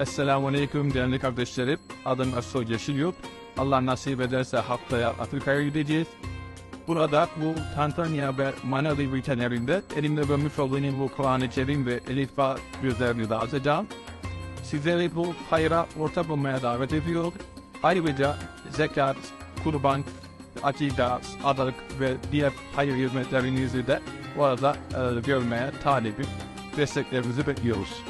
Esselamu Aleyküm değerli kardeşlerim. Adım Ersoy Yeşilyurt. Allah nasip ederse haftaya Afrika'ya gideceğiz. Burada bu Tanzanya ve Manalı ülkelerinde elimde görmüş olduğum bu Kur'an-ı Kerim ve Elif Ba gözlerini de açacağım. Sizleri bu hayra ortak olmaya davet ediyor. Ayrıca zekat, kurban, akida, adalık ve diğer hayır hizmetlerinizi de bu arada e, görmeye talibim. Desteklerinizi bekliyoruz.